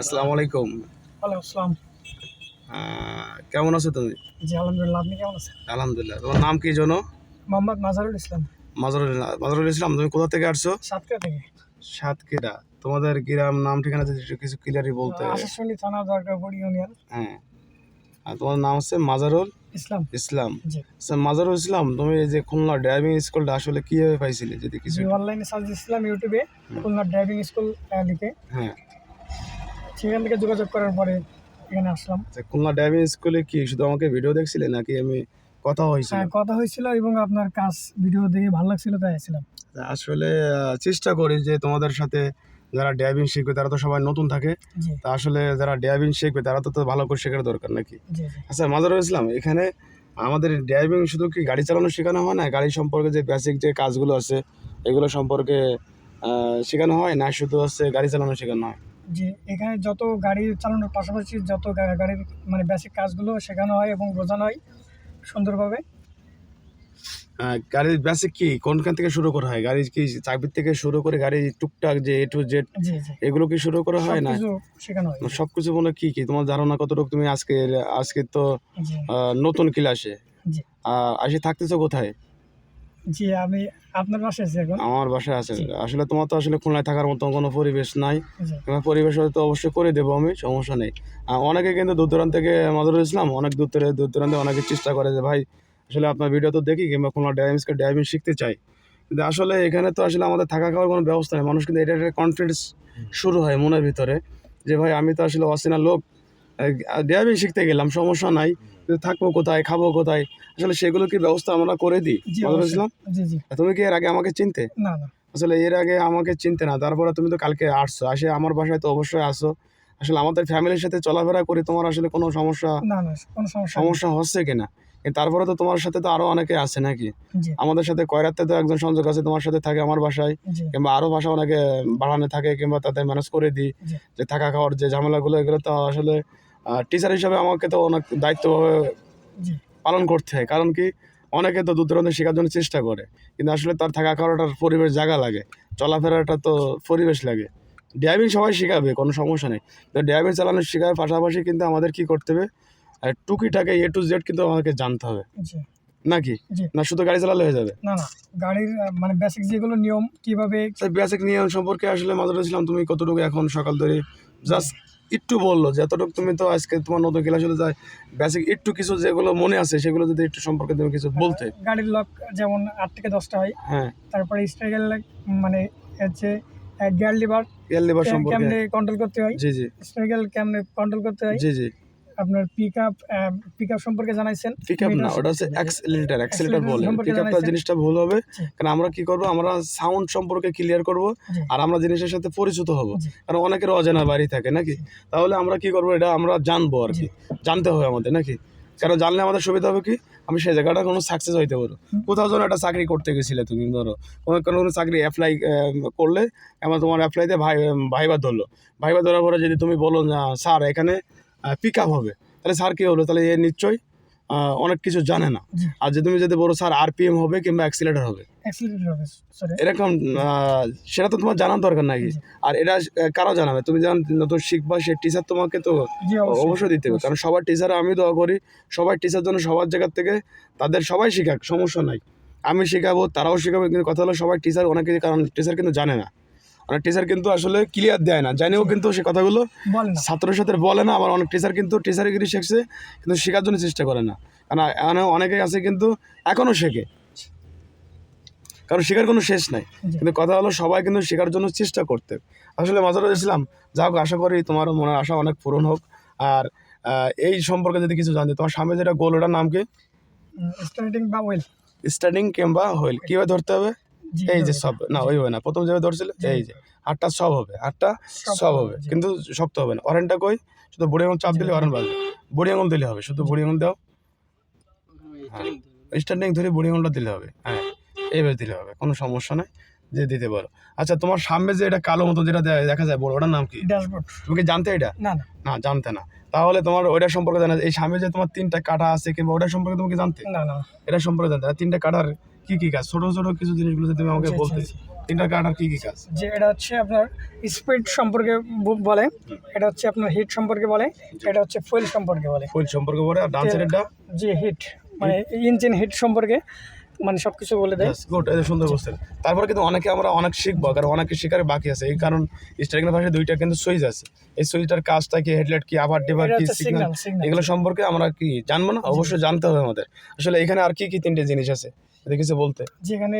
আসসালামু আলাইকুম। ওয়ালাইকুম আসসালাম। কেমন আছো তুমি? জি আলহামদুলিল্লাহ আপনি কেমন আছেন? আলহামদুলিল্লাহ তোমার নাম কি জন্য মোহাম্মদ মাজারুল ইসলাম। মাজরুল মাজরুল ইসলাম তুমি কোথা থেকে আসছো? সাতক্ষীরা থেকে। সাতক্ষীরা। তোমাদের গ্রাম নাম ঠিকানা যদি কিছু ক্লিয়ারই বলতে। আশাশুনি থানা দরকারপুর ইউনিয়ন হ্যাঁ। আর তোমার নাম হচ্ছে মাজারুল? ইসলাম। ইসলাম। আচ্ছা মাজারুল ইসলাম তুমি এই যে খুলনা ড্রাইভিং স্কুলটা আসলে কীভাবে পাইছিলে যদি কিছু অনলাইনে সার্চ দিয়েছিলাম ইউটিউবে খুলনা ড্রাইভিং স্কুল লিখে। হ্যাঁ। সেখান থেকে যোগাযোগ করার পরে এখানে আসলাম। আচ্ছা, খুলনা ড্রাইভিং স্কুলে কি শুধু আমাকে ভিডিও দেখছিলে নাকি আমি কথা হয়েছিল? হ্যাঁ, কথা হয়েছিল এবং আপনার কাজ ভিডিও দেখে ভালো লাগছিল তাই আসছিলাম আসলে চেষ্টা করি যে তোমাদের সাথে যারা ড্রাইভিং শিখবে তারা তো সবাই নতুন থাকে। তা আসলে যারা ড্রাইভিং শিখবে তারা তো ভালো করে শেখার দরকার নাকি? আচ্ছা মাজারুল ইসলাম এখানে আমাদের ড্রাইভিং শুধু কি গাড়ি চালানো শেখানো হয় না? গাড়ি সম্পর্কে যে বেসিক যে কাজগুলো আছে এগুলো সম্পর্কে শেখানো হয় না শুধু হচ্ছে গাড়ি চালানো শেখানো হয়? জি এখানে যত গাড়ি চালানোর পাশাপাশি যত গাড়ির মানে বেসিক কাজগুলো শেখানো হয় এবং বোঝানো হয় সুন্দরভাবে। গাড়ির বেসিক কি? কোনখান থেকে শুরু করা হয়? গাড়ির কি চাবির থেকে শুরু করে গাড়ি টুকটাক যে এ টু জেড এগুলো কি শুরু করা হয় না? সবকিছু শেখানো হয়। সব কিছু মনে কি কি? তোমার ধারণা কতটুকু? তুমি আজকে আজকে তো নতুন ক্লাসে আসে থাকতেছো কোথায়? জি আমি আপনার পাশে আছি এখন। আমার বাসায় আছে। আসলে তোমার তো আসলে খুলনায় থাকার মতো কোনো পরিবেশ নাই। পরিবেশ হয়তো অবশ্যই করে দেবো আমি সমস্যা নেই। অনেকে কিন্তু দূর দূরান্ত থেকে মাদুরুল ইসলাম অনেক দূর থেকে দূর দূরান্তে অনেকে চেষ্টা করে যে ভাই আসলে আপনার ভিডিও তো দেখি কিংবা খুলনা ড্রাইভিংসকে ড্রাইভিং শিখতে চাই। কিন্তু আসলে এখানে তো আসলে আমাদের থাকা খাওয়ার কোনো ব্যবস্থা নেই। মানুষ কিন্তু এটা একটা কনফিডেন্স শুরু হয় মনের ভিতরে যে ভাই আমি তো আসলে অচেনা লোক ড্রাইভিং শিখতে গেলাম সমস্যা নাই। থাকব কোথায় খাব কোথায় আসলে সেগুলো কি ব্যবস্থা আমরা করে দিই? জি তুমি কি এর আগে আমাকে চিনতে? না না। আসলে এর আগে আমাকে চিনতে না তারপরে তুমি তো কালকে আসছো আসে আমার বাসায় তো অবশ্যই আসো। আসলে আমাদের ফ্যামিলির সাথে চলাফেরা করে তোমার আসলে কোনো সমস্যা না না কোনো সমস্যা সমস্যা হচ্ছে কিনা? কিন্তু তারপরে তো তোমার সাথে তো আরও অনেকে আছে নাকি? আমাদের সাথে কয়রাতে তো একজন সংযোগ আছে তোমার সাথে থাকে আমার বাসায় কিংবা আরও বাসা অনেকে বাড়ানো থাকে কিংবা তাদের ম্যানেজ করে দিই। যে থাকা খাওয়ার যে ঝামেলাগুলো এগুলো তো আসলে টিচার হিসাবে আমাকে তো অনেক দায়িত্বভাবে পালন করতে হয়। কারণ কি অনেকে তো দূর দূরান্তে শেখার জন্য চেষ্টা করে কিন্তু আসলে তার থাকা খাওয়াটার পরিবেশ জায়গা লাগে চলাফেরাটা তো পরিবেশ লাগে। ড্রাইভিং সবাই শেখাবে কোনো সমস্যা নেই। তো ড্রাইভিং চালানো শেখার পাশাপাশি কিন্তু আমাদের কি করতে হবে আর টুকিটাকে এ টু জেড কিন্তু আমাকে জানতে হবে। নাকি? না শুধু গাড়ি চালালে হয়ে যাবে? না না গাড়ির মানে বেসিক যেগুলো নিয়ম কীভাবে বেসিক নিয়ম সম্পর্কে আসলে মাদুর ইসলাম তুমি কতটুকু এখন সকাল ধরে জাস্ট একটু বলল যে এতটুকু তুমি তো আজকে তোমার নতুন ক্লাস চলে যায়। বেসিক একটু কিছু যেগুলো মনে আছে সেগুলো যদি একটু সম্পর্কে তুমি কিছু বলতে। গাড়ির লক যেমন আট থেকে দশটা হয় হ্যাঁ। তারপরে স্ট্রাইকার মানে হচ্ছে গিয়ার লিভার গ্যাল লিভার সম্পর্কে। কেমনে কন্ট্রোল করতে হয়। জি জি। স্ট্রাইকার কেমনে কন্ট্রোল করতে হয়। জি জি। আপনার পিক আপ পিক আপ সম্পর্কে জানাইছেন। পিক আপ না ওটা হচ্ছে অ্যাক্সেলেটার অ্যাক্সেলেটার Accelerator বলে। সম্পর্কে পিক আপটা জানাইছেন? জিনিসটা ভুল হবে কারণ আমরা কি করব আমরা সাউন্ড সম্পর্কে ক্লিয়ার করব আর আমরা জিনিসের সাথে পরিচিত হব। কারণ অনেকের অজানা বাড়ি থাকে নাকি? তাহলে আমরা কি করব এটা আমরা জানব আর কি। জানতে হবে আমাদের নাকি? কারণ জানলে আমাদের সুবিধা হবে কি? আমি সেই জায়গাটা কোনো সাকসেস হইতে পারব। কোথাও যেন একটা চাকরি করতে গেছিলে তুমি ধরো। কোনো কোনো কোনো চাকরি অ্যাপ্লাই করলে এবার তোমার অ্যাপ্লাইতে ভাই ভাইবা ধরলো। ভাইবা ধরার পরে যদি তুমি বলো না স্যার এখানে পিক আপ হবে। তাহলে স্যার কি হলো তাহলে এ নিশ্চয়ই অনেক কিছু জানে না। আর যদি তুমি যদি বলো স্যার আরপিএম হবে কিংবা অ্যাক্সিলেটার হবে। এরকম সেটা তো তোমার জানার দরকার নাকি আর এটা কারও জানাবে? তুমি যখন নতুন শিখবা সে টিচার তোমাকে তো অবশ্যই। অবশ্যই দিতে হবে। কারণ সবার টিচার আমি দোয়া করি সবার টিচার জন্য সবার জায়গার থেকে তাদের সবাই শেখাক সমস্যা নাই। আমি শেখাবো তারাও শেখাবে কিন্তু কথা হলো সবাই টিচার অনেকে কারণ টিচার কিন্তু জানে না। অনেক টিচার কিন্তু আসলে ক্লিয়ার দেয় না। জানেও কিন্তু সে কথাগুলো। ছাত্রের সাথে বলে না আবার অনেক টিচার কিন্তু টিচারগিরি শিখছে কিন্তু শেখার জন্য চেষ্টা করে না। কারণ অনেকে আছে কিন্তু এখনও শেখে। কারণ শেখার কোনো শেষ নাই। কিন্তু কথা হলো সবাই কিন্তু শেখার জন্য চেষ্টা করতে। আসলে মাজারুল ইসলাম যা হোক আশা করি তোমার মনের আশা অনেক পূরণ হোক। আর এই সম্পর্কে যদি কিছু জানতে তোমার সামনে যেটা গোল ওটার নাম কি? স্টার্টিং বা ওয়েল স্টার্টিং কিংবা হোয়েল কীভাবে ধরতে হবে? এই যে সব না ওই হবে না। প্রথম যেভাবে ধরছিল এই যে হাতটা সব হবে হাতটা সব হবে। কিন্তু শক্ত হবে না। অরেনটা কই? শুধু বুড়ি আঙুল চাপ দিলে অরেন বাজবে। বুড়ি আঙুল দিলে হবে শুধু বুড়ি আঙুল দাও। স্ট্যান্ডিং ধরে বুড়ি আঙুলটা দিলে হবে। হ্যাঁ এইভাবে দিলে হবে কোনো সমস্যা নাই। যে দিতে পারো। আচ্ছা তোমার সামনে যে এটা কালো মতো যেটা দেখা যায় বড় ওটার নাম কি? ড্যাশবোর্ড তুমি কি জানতে এটা? না না। না জানতে না। তাহলে তোমার ওইটা সম্পর্কে জানা এই সামনে যে তোমার তিনটা কাটা আছে কিংবা ওটা সম্পর্কে তুমি কি জানতে? না না। এটা সম্পর্কে জানতে। না তিনটা কাটার কি কি কাজ? ছোট ছোট কিছু জিনিসগুলো যদি তুমি আমাকে জি, জি, বলতে ইন্টার গার্ডার কি কি কাজ? যে এটা হচ্ছে আপনার স্পিড সম্পর্কে বলে এটা হচ্ছে আপনার হিট সম্পর্কে বলে এটা হচ্ছে ফুয়েল সম্পর্কে বলে। ফুয়েল সম্পর্কে বলে আর ডান এটা যে হিট মানে ইঞ্জিন হিট সম্পর্কে। মানে সব কিছু বলে দেয়। গুড এই সুন্দর বলছেন। তারপরে কিন্তু অনেকে আমরা অনেক শিখব কারণ অনেকে শেখার বাকি আছে। এই কারণ স্টারিং ভাষায় দুইটা কিন্তু সুইচ আছে। এই সুইচটার কাজটা কি হেডলাইট কি আবার ডিভার কি সিগন্যাল এগুলো সম্পর্কে আমরা কি জানব না? অবশ্যই জানতে হবে আমাদের। আসলে এখানে আর কি কি তিনটে জিনিস আছে? এটা কিছু বলতে। যেখানে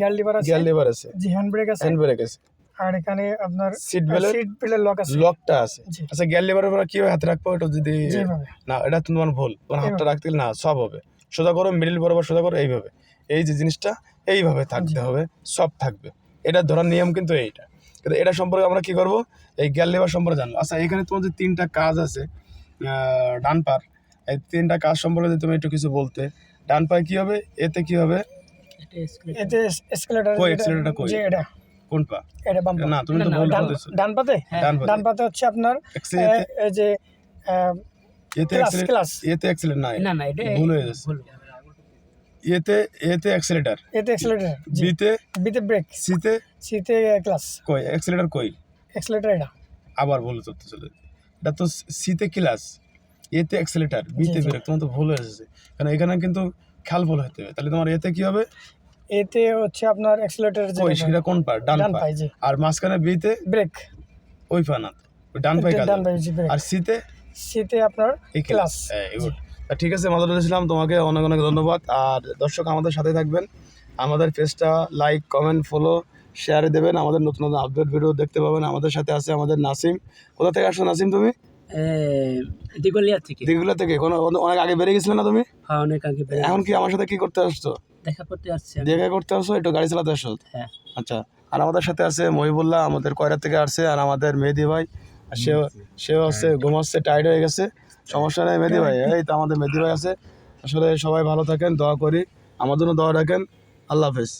গ্যাল লিভার আছে। গিয়ার লিভার আছে। যে হ্যান্ড ব্রেক আছে। হ্যান্ড ব্রেক আছে। আর এখানে আপনার সিট বেল্ট সিট বেল্টের লক আছে। লকটা আছে। আচ্ছা গিয়ার লিভারের উপরে কীভাবে হাতে রাখব? এটা যদি না এটা তোমার ভুল। তোমার হাতটা রাখতে না সব হবে। সোজা করো মিডিল বরাবর সোজা করো এইভাবে। এই যে জিনিসটা এইভাবে থাকতে হবে সব থাকবে। এটা ধরার নিয়ম কিন্তু এইটা। কিন্তু এটা সম্পর্কে আমরা কি করব? এই গ্যাল লেবার সম্পর্কে জানব। আচ্ছা এখানে তোমার যে তিনটা কাজ আছে ডান পার এই তিনটা কাজ সম্পর্কে যদি তুমি একটু কিছু বলতে ডান পায়ে কি হবে এতে কি হবে? এতে এসকেলেটর কই accelerator কই? এটা। কোন পা? এটা বাম না তুমি তো ডান পাতে? ডান পাতে। হচ্ছে আপনার এই যে এতে এতে অ্যাক্সিলেট না না না এটা ভুল হয়ে যাচ্ছে এতে এতে অ্যাক্সিলেটার এতে এক্সেলেটর জি বিতে বিতে ব্রেক সিতে সিতে ক্লাস কই? অ্যাক্সিলেটার কই? এক্সেলেটর এটা। আবার ভুল করতে চলে এটা তো সিতে ক্লাস এতে অ্যাক্সিলেটার বিতে ব্রেক তোমার তো ভুল হয়ে যাচ্ছে কারণ এখানে কিন্তু খেয়াল ভুল হতে হবে। তাহলে তোমার এতে কি হবে? এতে হচ্ছে আপনার এক্সেলেটর কই সেটা কোন পার ডান পা আর মাঝখানে বিতে ব্রেক ওই পা না ডান পায়ে ডান ব্রেক আর সিতে সিতে আপনার ক্লাস ক্লাস গুড ঠিক আছে মাদার ইসলাম তোমাকে অনেক অনেক ধন্যবাদ। আর দর্শক আমাদের সাথে থাকবেন। আমাদের পেজটা লাইক কমেন্ট ফলো শেয়ারে দেবেন। আমাদের নতুন নতুন আপডেট ভিডিও দেখতে পাবেন। আমাদের সাথে আছে আমাদের নাসিম। কোথা থেকে আসছো নাসিম তুমি? দিগলিয়া থেকে। দিকগুলো থেকে। কোনো অনেক আগে বেরিয়ে গেছিলে না তুমি? হ্যাঁ অনেক আগে এখন কি আমার সাথে কি করতে আসছো? দেখা করতে আসছে দেখা করতে আসছো? একটু গাড়ি চালাতে আসছো? হ্যাঁ। আচ্ছা। আর আমাদের সাথে আছে মহিবুল্লাহ আমাদের কয়রা থেকে আসছে আর আমাদের মেহেদি ভাই আর সেও সেও হচ্ছে ঘুমাচ্ছে টাইড হয়ে গেছে। সমস্যা নেই মেদি ভাই। এই তো আমাদের মেদি ভাই আছে। আসলে সবাই ভালো থাকেন, দোয়া করি। জন্য দোয়া রাখেন। আল্লাহ হাফেজ।